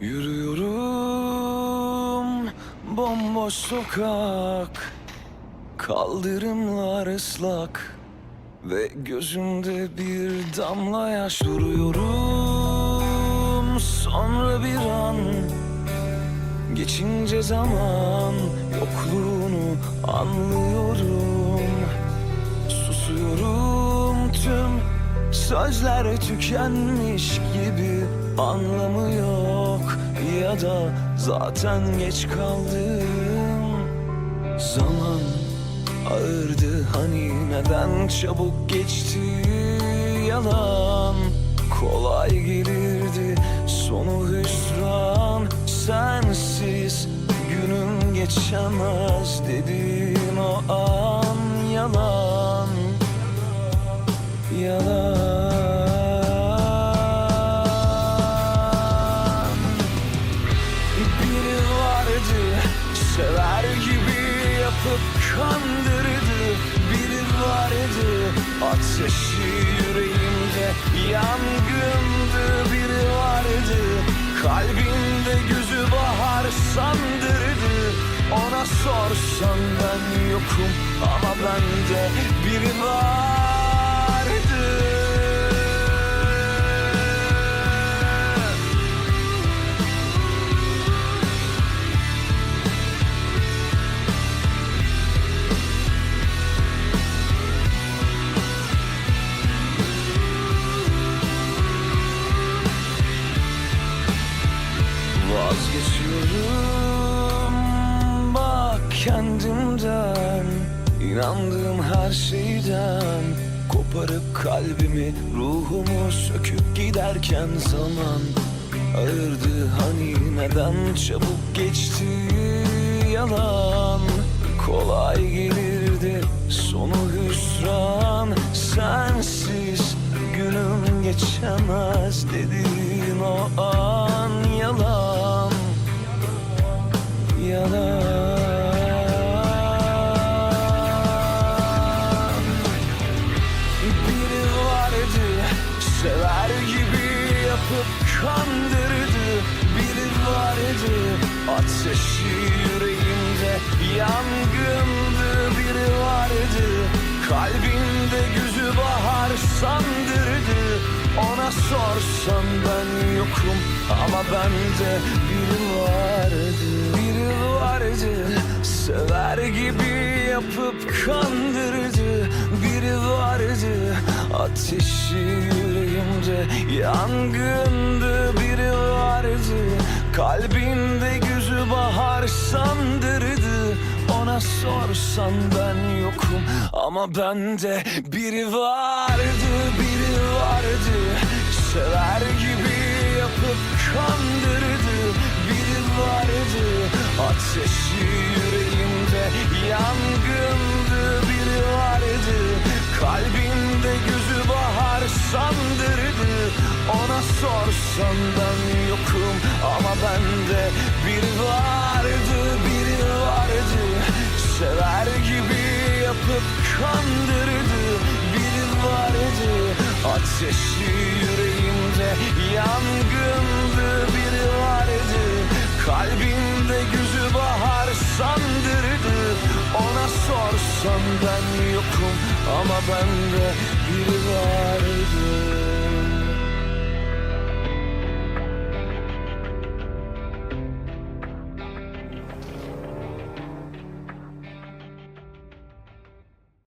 Yürüyorum bomboş sokak Kaldırımlar ıslak Ve gözümde bir damla yaş duruyorum. Sonra bir an Geçince zaman Yokluğunu anlıyorum. Susuyorum Sözler tükenmiş gibi Anlamı yok. Ya da zaten geç kaldım. Zaman ağırdı hani neden çabuk geçti? Yalan Kolay gelirdi sonu hüsran. Sensiz günüm geçemez dedin o an. Yalan Yalan yapıp kandırdı. Biri vardı ateşi yüreğimde. Yangındı Biri vardı kalbimde gözü bahar sandırdı. Ona sorsan ben yokum ama bende biri vardı kendimden inandığım her şeyden Koparıp kalbimi ruhumu söküp giderken zaman Ağırdı. Hani neden çabuk geçti yalan? Kolay gelirdi sonu hüsran. Sensiz günüm geçemez dedin o an yalan. Yalan yapıp kandırdı Biri vardı. Ateşi yüreğimde yangındı Biri vardı. Kalbimde gözü bahar sandırdı. Ona sorsan ben yokum ama bende biri vardı. Biri vardı sever gibi yapıp kandırdı. Biri vardı ateşi yüreğimde yangındı Biri vardı. Kalbinde gözü bahar sandırdı. Ona sorsan ben yokum ama bende biri vardı Biri vardı. Sever gibi yapıp kandırdı Biri vardı. Ateşi yüreğimde yangındı ben yokum ama bende biri vardı Biri vardı. Sever gibi yapıp kandırdı Biri vardı. Ateşi yüreğimde yangındı Biri vardı. Kalbimde gözü bahar sandırdı. Ona sorsan ben yokum ama bende biri vardı